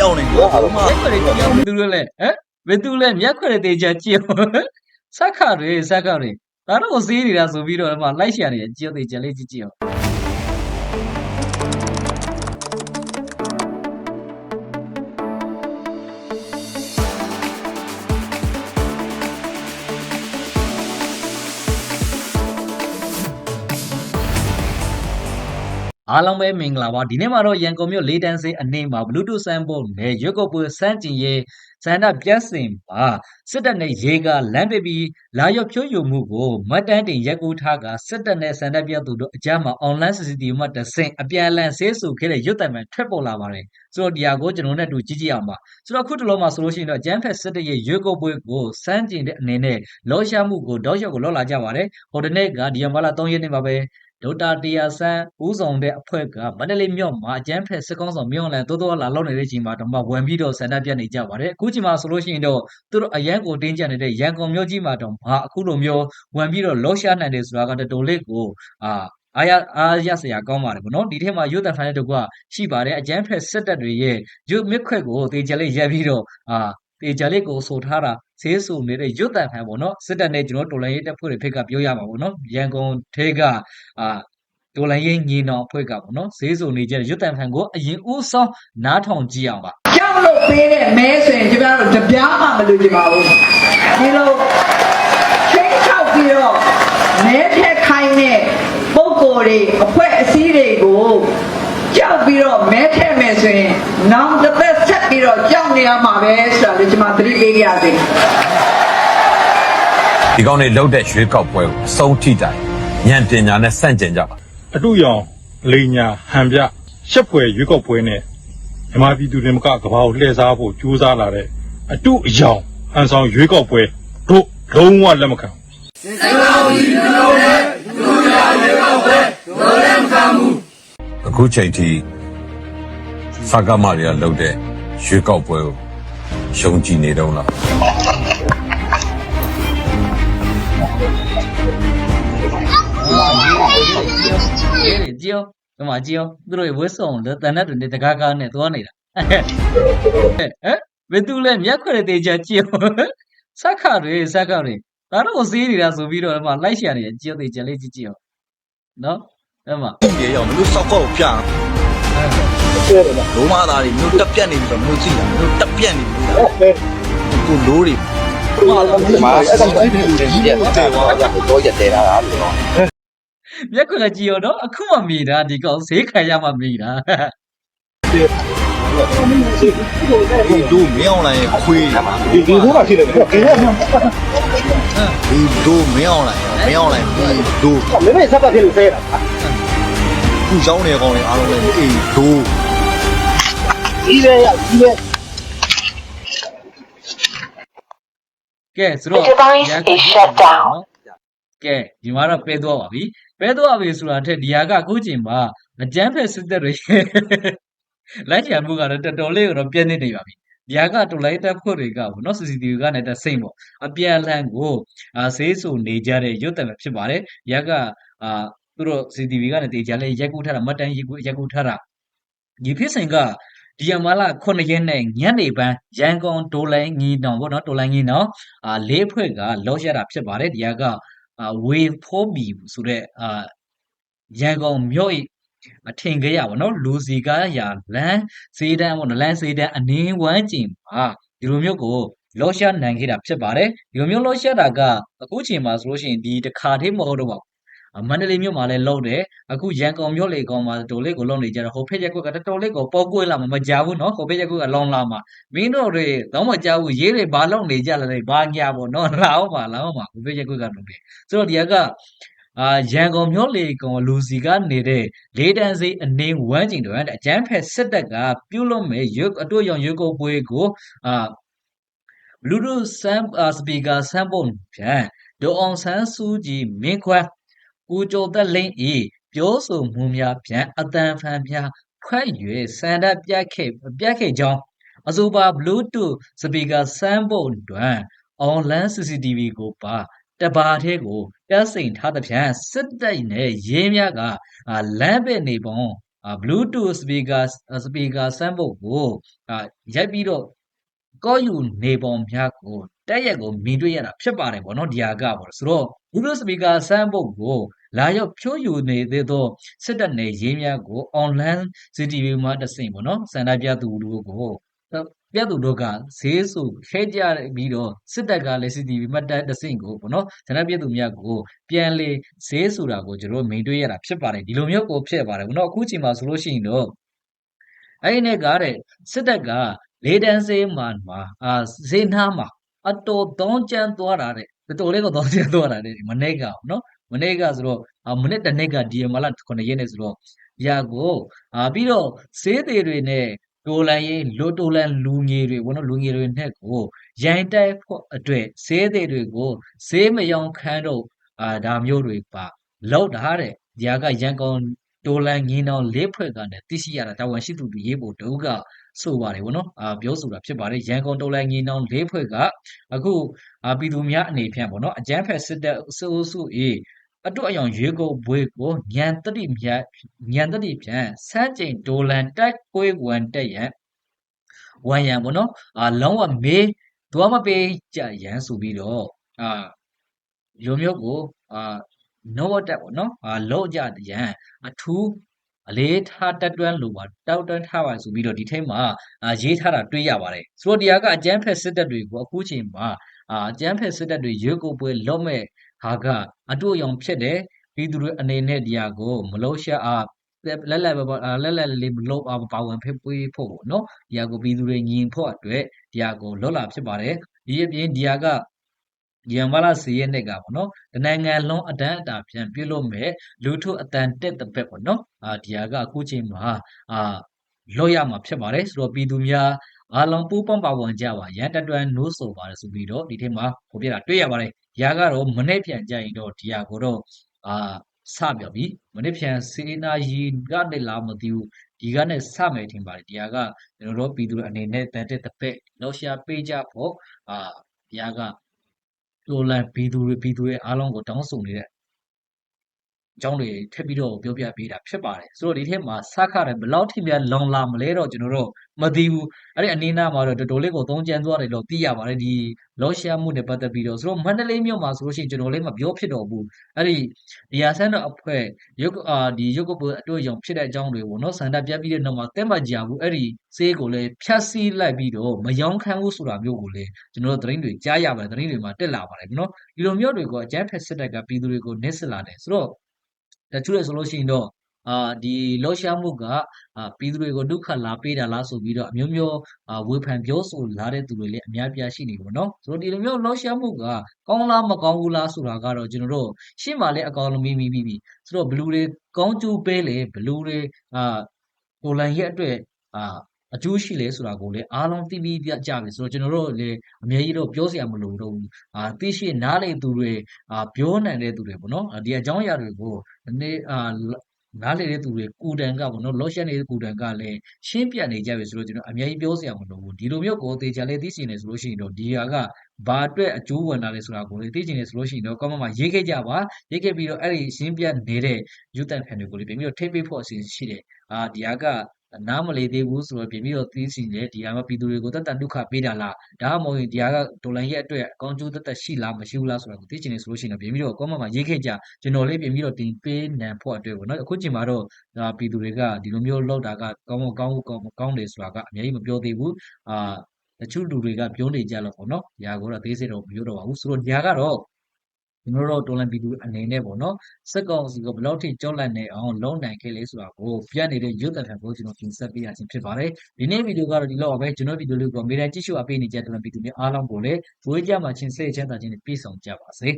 ပြောင်းနေတယ်ဘာမှမျက်ခွက်တွေကြောက်သူတို့လဲဟမ်ဘယ်သူလဲမျက်ခွက်တွေတေချာကြည့်အောင်စက်ခတွေစက်ခတွေဒါတော့စီးနေတာဆိုပြီးတော့ဒီမှာလိုက်ရှာနေကြည့်သေးချာလေးကြည့်ကြည့်အောင် အားလုံးပဲမင်္ဂလာပါဒီနေ့မှာတော့ရန်ကုန်မြို့လေးတန်းစေးအနေမှာ Bluetooth sample နဲ့ရွက်ကုတ်ပွဲစမ်းကျင်ရေးစန္ဒပြတ်စင်ပါစစ်တပ်နဲ့ရေကလမ်းပပြီးလာရောက်ဖြိုးယုံမှုကိုမတ်တန်းတင်ရက်ကူထားကစစ်တပ်နဲ့စန္ဒပြသူတို့အကြမ်းမှာ online CCTV မှာတဆင့်အပြန်အလှန်ဆေးဆူခဲ့တဲ့ရွတ်တိုင်မှထွက်ပေါ်လာပါတယ်ဆိုတော့ဒီဟာကိုကျွန်တော်တို့နဲ့တူကြည့်ကြည့်အောင်ပါဆိုတော့အခုတလုံးမှာဆိုလို့ရှိရင်တော့ဂျမ်ဖက်စစ်တပ်ရဲ့ရွက်ကုတ်ပွဲကိုစမ်းကျင်တဲ့အနေနဲ့လောရှာမှုကိုတောက်လျှောက်ကိုလောလာကြပါတယ်ဟိုတနေ့ကဒီယမ်ဘာလာ3ရက်နေ့မှာပဲ ဒေါက်တာတရားဆန်းဦးဆောင်တဲ့အဖွဲ့ကမန္တလေးမြို့မှာအကျန်းဖက်စစ်ကောင်းဆောင်မြို့လန်တိုးတိုးလာလောက်နေတဲ့အချိန်မှာတော့မှဝင်ပြီးတော့ဆန္ဒပြနေကြပါတယ်အခုချိန်မှာဆိုလို့ရှိရင်တော့သူတို့အရန်ကိုတင်းကျပ်နေတဲ့ရန်ကုန်မြို့ကြီးမှာတော့မှအခုလိုမျိုးဝင်ပြီးတော့လောရှာနိုင်တယ်ဆိုတာကတော်တော်လေးကိုအာအားရအားရစရာကောင်းပါတယ်ဗောနော်ဒီထဲမှာရုပ်တံဖိုင်တဲ့တကွရှိပါတယ်အကျန်းဖက်စစ်တပ်တွေရဲ့ရုပ်မြစ်ခွက်ကိုတေချာလေးရက်ပြီးတော့အာ တေချာလေးကိုဆိုထားတာဈေးဆူနေတဲ့ရွတ်တန်ဖန်ပေါ့နော်စစ်တပ်နဲ့ကျွန်တော်တော်လိုင်းရေးတပ်ဖွဲ့တွေဖိတ်ကပြောရမှာပေါ့နော်ရန်ကုန်ထဲကအာတော်လိုင်းရေးညီနောင်အဖွဲ့ကပေါ့နော်ဈေးဆူနေကြတဲ့ရွတ်တန်ဖန်ကိုအရင်ဦးဆောင်နားထောင်ကြည့်အောင်ပါကြောက်လို့ပေးတဲ့မဲဆိုရင်ကျမတို့တပြားမှမလို့ကြပါဘူးဒီလိုချိန်ချောက်ပြီးတော့မဲထက်ခိုင်းတဲ့ပုံကိုယ်တွေအဖွဲ့အစည်းတွေကို ကြောက်ပြီးတော့မဲထက်မယ်ဆိုရင်နောင်တစ်သက်ဆက်ပြီးတော့ကြောက်နေရမှာပဲဆိုတာလေကျမသတိပေးကြရစေဒီကောင်းနေလောက်တဲ့ရွေးကောက်ပွဲကိုအဆုံးထိတိုင်ညံပညာနဲ့စန့်ကျင်ကြပါအတူရောင်လိန်ညာဟန်ပြရှက်ဖွယ်ရွေးကောက်ပွဲနဲ့မြမပြည်သူတွေမကကဘာကိုလှည့်စားဖို့ကြိုးစားလာတဲ့အတူအယောင်ဟန်ဆောင်ရွေးကောက်ပွဲတို့လုံးဝလက်မခံဘူး အခုချိန်ထိစကားမတွေကလောက်တဲ့ရွေးကောက်ပွဲကိုယုံကြည်နေတော့လားရဲတွေကြည့်အောင်ဒီမှာကြည့်အောင်သူတို့ရဲ့ဝစ်ဆောင်တန်တဲ့တွေတကားကားနဲ့သွားနေတာဟမ်ဘယ်သူလဲမျက်ခွက်တွေတေချာကြည့်အောင်စက်ခတွေစက်ခတွေဒါတော့စီးနေတာဆိုပြီးတော့ဒီမှာလိုက်ရှာနေကြည့်တေချာလေးကြည့်ကြည့်အောင်နော် အဲ့မှာရေရောမလို့စောက်ကောက်ပြလုံးမသားတွေမျိုးတက်ပြက်နေပြီဆိုမျိုးကြည့်တာမျိုးတက်ပြက်နေပြီကိုလိုးတွေမာလာမာအဲ့ဒါအဲ့ဒီတွေပြက်တယ်ဝါတော့ရတယ်တာလို့မျက်ခွက်ကကြည့်အောင်နော်အခုမှမိတာဒီကောင်ဈေးခံရမှမိတာဒီတို့မင်းအောင်လိုင်းခွေးဒီဒီဘုရားရှိတယ်ခင်ဗျာဒီတို့မင်းအောင်လိုင်းမင်းအောင်လိုင်းဒီတို့မင်းမစပ်ပတ်ဖြစ်လို့ဆဲတာ ခုရောင်းနေကောင်တွေအားလုံးလည်းအေးတို့ကြီးပဲရကြီးပဲကဲဆိုတော့ device ရန် is shut down ကဲဒီမှာတော့ပဲသွားပါပြီပဲသွားပြီဆိုတာထက်ဒီဟာကအခုချိန်မှာအကျန်းဖက်စစ်တပ်တွေလိုက်ချင်မှုကတော့တော်တော်လေးကတော့ပြည့်နေနေပါပြီဒီဟာကတော်လိုက်တက်ဖို့တွေကပေါ့နော် CCTV ကနဲ့တစိမ့်ပေါ့အပြန်အလှန်ကိုအာဆေးဆူနေကြတဲ့ရုပ်တံပဲဖြစ်ပါတယ်ဒီဟာကအာ သူတို့ CCTV ကနဲ့တေချာလေးရက်ကူထားတာမတ်တန်ရက်ကူရက်ကူထားတာဒီဖြစ်စဉ်ကဒီယမာလာ9ရက်နဲ့ညနေပိုင်းရန်ကုန်ဒိုလိုင်းညီနောင်ပေါ့နော်ဒိုလိုင်းညီနောင်အာလေးဖွဲ့ကလောရတာဖြစ်ပါတယ်ဒီဟာကအာဝေဖိုးဘီဆိုတဲ့အာရန်ကုန်မြို့၏အထင်ကြီးရပါတော့လူစီကားရာလမ်းစေးတန်းပေါ့နော်လမ်းစေးတန်းအနည်းဝမ်းကျင်ပါဒီလိုမျိုးကိုလောရှာနိုင်ခဲ့တာဖြစ်ပါတယ်ဒီလိုမျိုးလောရှာတာကအခုချိန်မှာဆိုလို့ရှိရင်ဒီတစ်ခါတည်းမဟုတ်တော့ပါဘူးအ မန္တလေးမြို့မှာလည်းလုပ်တယ်အခုရန်ကုန်မြို့လေကောင်မှာတော်လေးကိုလုပ်နေကြတော့ဟိုဖက်ရက်ကွက်ကတော်လေးကိုပေါက်ကွဲလာမှာမကြဘူးနော်ဟိုဖက်ရက်ကွက်ကလောင်လာမှာမင်းတို့တွေတော့မကြဘူးရေးတွေဘာလုပ်နေကြလဲဘာညာပေါ့နော်လာအောင်ပါလာအောင်ပါဟိုဖက်ရက်ကွက်ကလုပ်တယ်ဆိုတော့ဒီကအာရန်ကုန်မြို့လေကောင်လူစီကနေတဲ့လေးတန်းစီအနေဝမ်းကျင်တွေအကျန်းဖက်စစ်တပ်ကပြုလုပ်မဲ့ရုပ်အတွေ့အကြုံရုပ်ကိုပွဲကိုအာဘလူးတူးဆမ်စပီကာဆမ်ပုံပြန်ဒေါအောင်ဆန်းစုကြည်မင်းခွန်း ကိုကျော်သက်လင်းဤပြောဆိုမှုများဖြင့်အတန်ဖန်များခွဲ့၍စန္ဒပြတ်ခဲ့ပြတ်ခဲ့ကြောင်းအဆိုပါ Bluetooth speaker sample တွင် online CCTV ကိုပါတဘာထဲကိုတက်စိန်ထားသဖြင့်စစ်တပ်နဲ့ရေးများကအာလမ်းပဲ့နေပုံအာ Bluetooth speaker speaker စမ်းဖို့ကိုအာရိုက်ပြီးတော့ကောယူနေပုံများကိုတက်ရက်ကိုမြင်တွေ့ရတာဖြစ်ပါတယ်ပေါ့နော်ဒီဟာကပေါ့ဆိုတော့ Bluetooth speaker စမ်းဖို့ကို လာရောက်ဖြိုးယူနေသေးသောစစ်တပ်နယ်ရေးများကို online CCTV မှာတဆင့်ပေါ့နော်စန္ဒပြသူတို့ကိုပြသူတို့ကဈေးစုခဲကြပြီးတော့စစ်တပ်ကလည်း CCTV မှတ်တမ်းတဆင့်ကိုပေါ့နော်စန္ဒပြသူများကိုပြန်လေဈေးဆိုတာကိုကျွန်တော်မြင်တွေ့ရတာဖြစ်ပါတယ်ဒီလိုမျိုးကိုဖြစ်ပါတယ်ပေါ့နော်အခုချိန်မှာဆိုလို့ရှိရင်တော့အဲ့ဒီနဲ့ကတဲ့စစ်တပ်ကလေတန်းစေးမှာမှာအာဈေးနားမှာအတော်တောင်းကျမ်းသွားတာတဲ့တော်တော်လေးကိုတောင်းကျမ်းသွားတာတဲ့မနေ့ကပေါ့နော် မနေ့ကဆိုတော့အာမနေ့တနေ့ကဒီမလာ9ရက်နေ့ဆိုတော့ရာကိုအာပြီးတော့ဈေးတွေတွေနဲ့တိုလန်ရေးလိုတိုလန်လူငယ်တွေဘောနော်လူငယ်တွေနဲ့ကိုရိုင်တိုက်ဖို့အတွက်ဈေးတွေတွေကိုဈေးမယောင်ခန်းတော့အာဒါမျိုးတွေပါလောက်တာတဲ့ဒီဟာကရန်ကုန်တိုလန်ငင်းတော်လေးဖွဲ့ကနေသိရှိရတာတာဝန်ရှိသူတွေရေးဖို့တုကဆိုပါတယ်ဗောနော်အာပြောဆိုတာဖြစ်ပါတယ်ရန်ကုန်တိုလန်ငင်းတော်လေးဖွဲ့ကအခုအာပြည်သူများအနေဖြင့်ဗောနော်အကြမ်းဖက်စစ်တပ်စိုးစု အေးအတူအယောင်ရွေးကိုဘွေကိုညံတတိမြတ်ညံတတိဖြန်စမ်းကျင်ဒိုလန်တိုက်ကွေးဝန်တက်ရန်ဝမ်ရန်ပေါ့နော်အာလုံးဝမေးသွားမပေးကြရန်ဆိုပြီးတော့အာလူမျိုးကိုအာနောတက်ပေါ့နော်အာလော့ကြရန်အထူးအလေးထားတက်တွန်းလိုပါတောက်တွန်းထားပါဆိုပြီးတော့ဒီထိတ်မှာအာရေးထားတာတွေ့ရပါတယ်ဆိုတော့ဒီဟာကအကျန်းဖက်စစ်တပ်တွေကိုအခုချိန်မှာ အာအကျန်းဖက်စစ်တပ်တွေရွေးကိုပွဲလော့မဲ့ဟာကအတူအယောင်ဖြစ်တယ်ပြည်သူတွေအနေနဲ့ဒီဟာကိုမလို့ရှာအားလက်လက်ပဲပေါ့လက်လက်လေးမလို့အောင်ပါဝင်ဖိပွေးဖို့ပေါ့နော်ဒီဟာကိုပြည်သူတွေညီင်ဖို့အတွက်ဒီဟာကိုလော့လာဖြစ်ပါတယ်ဒီအပြင်ဒီဟာကရန်မလာစီရဲ့နဲ့ကပေါ့နော်တနိုင်ငံလုံးအတန်းအတာပြန်ပြုလုပ်မဲ့လူထုအတန်တက်တဲ့ဘက်ပေါ့နော်အာဒီဟာကအခုချိန်မှာအာလော့ရမှာဖြစ်ပါတယ်ဆိုတော့ပြည်သူများ အားလုံးပူးပေါင်းပါဝင်ကြပါရန်တတွန်းနိုးဆိုပါတယ်ဆိုပြီးတော့ဒီထဲမှာဖော်ပြတာတွေ့ရပါတယ်။ရာကတော့မနေ့ပြန်ကြရင်တော့ဒီဟာကိုတော့အာစပြောပြီမနေ့ပြန်စေနာရီကနေလာမသိဘူးဒီကနဲ့စမယ်ထင်ပါတယ်ဒီဟာကကျွန်တော်တို့ပြည်သူတွေအနေနဲ့တန်တဲ့တစ်ဖက်လောရှာပေးကြဖို့အာဒီဟာကလိုလန်ပြည်သူတွေပြည်သူတွေအားလုံးကိုတောင်းဆိုနေတဲ့အကြောင်းတွေထပ်ပြီးတော့ပြောပြပေးတာဖြစ်ပါတယ်ဆိုတော့ဒီထက်မှာစခရတယ်ဘယ်လောက်ထိများလောင်လာမလဲတော့ကျွန်တော်တို့ မသိဘူးအဲ့ဒီအနေနာမှာတော့တော်တော်လေးကိုသုံးကြံသွားတယ်လို့သိရပါတယ်ဒီလောရှာမှုနဲ့ပတ်သက်ပြီးတော့ဆိုတော့မန္တလေးမြို့မှာဆိုလို့ရှိရင်ကျွန်တော်လည်းမပြောဖြစ်တော့ဘူးအဲ့ဒီဒီယာဆန်တော့အဖွဲ့ရုပ်အာဒီရုပ်ကပအတွေ့အကြုံဖြစ်တဲ့အကြောင်းတွေပေါ့နော်စန္ဒပြပြီးတဲ့နောက်မှာတဲမကြဘူးအဲ့ဒီစေးကိုလည်းဖြတ်စည်းလိုက်ပြီးတော့မယောင်းခံဘူးဆိုတာမျိုးကိုလည်းကျွန်တော်တို့သတင်းတွေကြားရပါတယ်သတင်းတွေမှာတက်လာပါတယ်နော်ဒီလိုမျိုးတွေကိုအကြမ်းဖက်စစ်တပ်ကပြည်သူတွေကိုနစ်စလာတယ်ဆိုတော့တချို့လေဆိုလို့ရှိရင်တော့ အာဒီလောရှာမှုကအာပြည်သူတွေကိုဒုက္ခလာပေးတာလားဆိုပြီးတော့အမျိုးမျိုးအာဝေဖန်ပြောဆိုလာတဲ့သူတွေလည်းအများပြားရှိနေပါတော့ဆိုတော့ဒီလိုမျိုးလောရှာမှုကကောင်းလားမကောင်းဘူးလားဆိုတာကတော့ကျွန်တော်တို့ရှင်းပါလေအကောင်လုံးမိမိပြီးပြီဆိုတော့ဘလူတွေကောင်းကျိုးပေးလေဘလူတွေအာကိုလန်ရဲ့အတွက်အာအကျိုးရှိလေဆိုတာကိုလည်းအားလုံးသိပြီးကြပြီဆိုတော့ကျွန်တော်တို့လည်းအများကြီးတော့ပြောစရာမလိုတော့ဘူးအာသိရှိနားလေသူတွေအာပြောနိုင်တဲ့သူတွေပေါ့နော်ဒီအကြောင်းအရာတွေကိုဒီနေ့အာ နားလေတဲ့သူတွေကိုတန်ကပေါ့နော်လော့ရှက်နေတဲ့ကိုတန်ကလည်းရှင်းပြနေကြပြီဆိုတော့ကျွန်တော်အများကြီးပြောစရာမလိုဘူးဒီလိုမျိုးကိုသေချာလေးသိရှိနေဆိုလို့ရှိရင်တော့ဒီဟာကဘာအတွက်အကျိုးဝင်တာလဲဆိုတာကိုလေသိချင်နေဆိုလို့ရှိရင်တော့ comment မှာရေးခဲ့ကြပါရေးခဲ့ပြီးတော့အဲ့ဒီရှင်းပြနေတဲ့ YouTube channel ကိုလေပြင်ပြီးတော့ထိပ်ပေးဖို့အစီအစဉ်ရှိတယ်အာဒီဟာက နားမလေသေးဘူးဆိုတော့ပြင်ပြီးတော့သိစီလေဒီဟာမှာပြည်သူတွေကိုတတ်တန်ဒုက္ခပေးတာလားဒါမှမဟုတ်ရင်ဒီဟာကဒေါ်လာရဲ့အတွက်အကောင်းကျိုးတတ်တတ်ရှိလားမရှိဘူးလားဆိုတာကိုသိချင်နေဆိုလို့ရှိရင်တော့ပြင်ပြီးတော့ comment မှာရေးခဲ့ကြကျွန်တော်လေးပြင်ပြီးတော့တင်ပေးနိုင်ဖို့အတွက်ပေါ့နော်အခုချိန်မှာတော့ဒါပြည်သူတွေကဒီလိုမျိုးလောက်တာကကောင်းကောင်းကောင်းကောင်းတယ်ဆိုတာကအများကြီးမပြောသေးဘူးအာတချို့လူတွေကပြောနေကြလို့ပေါ့နော်။ညာကိုတော့သေးစိတ်တော့မပြောတော့ပါဘူး။ဆိုတော့ညာကတော့ ကျွန်တော်တို့တော်လန်ပြည်သူအနေနဲ့ပေါ့နော်စက်ကောင်စီကိုဘယ်လောက်ထိကြောက်လန့်နေအောင်လုံနိုင်ခဲ့လဲဆိုတာကိုပြနေတဲ့ရုပ်သံဖန်ကိုကျွန်တော်ပြင်ဆက်ပေးရခြင်းဖြစ်ပါတယ်ဒီနေ့ဗီဒီယိုကတော့ဒီလောက်ပါပဲကျွန်တော်ဗီဒီယိုလေးကိုအမြဲတမ်းကြည့်ရှုအပေးနေကြတဲ့တော်လန်ပြည်သူများအားလုံးကိုလည်းဝေးကြမှာချင်းစိတ်ချမ်းသာခြင်းနဲ့ပြည့်စုံကြပါစေ